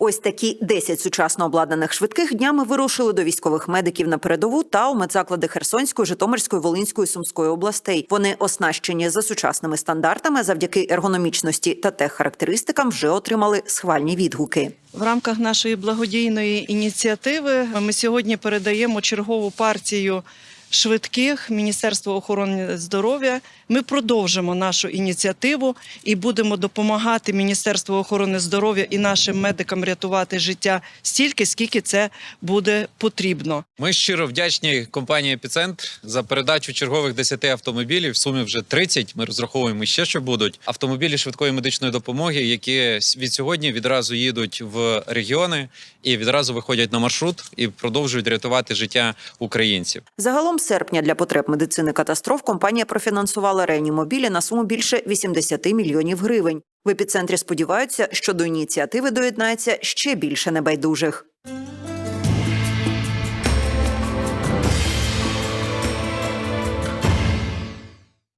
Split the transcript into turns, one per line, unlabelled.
Ось такі 10 сучасно обладнаних швидких днями вирушили до військових медиків на передову та у медзаклади Херсонської, Житомирської, Волинської, Сумської областей. Вони оснащені за сучасними стандартами, завдяки ергономічності та теххарактеристикам вже отримали схвальні відгуки.
В рамках нашої благодійної ініціативи ми сьогодні передаємо чергову партію швидких Міністерства охорони здоров'я. Ми продовжимо нашу ініціативу і будемо допомагати Міністерству охорони здоров'я і нашим медикам рятувати життя стільки, скільки це буде потрібно.
Ми щиро вдячні компанії Епіцентр за передачу чергових 10 автомобілів. В сумі вже 30. Ми розраховуємо ще, що будуть автомобілі швидкої медичної допомоги, які від сьогодні відразу їдуть в регіони і відразу виходять на маршрут і продовжують рятувати життя українців.
Загалом серпня для потреб медицини катастроф компанія профінансувала реанімобілі на суму більше 80 мільйонів гривень. В епіцентрі сподіваються, що до ініціативи доєднається ще більше небайдужих.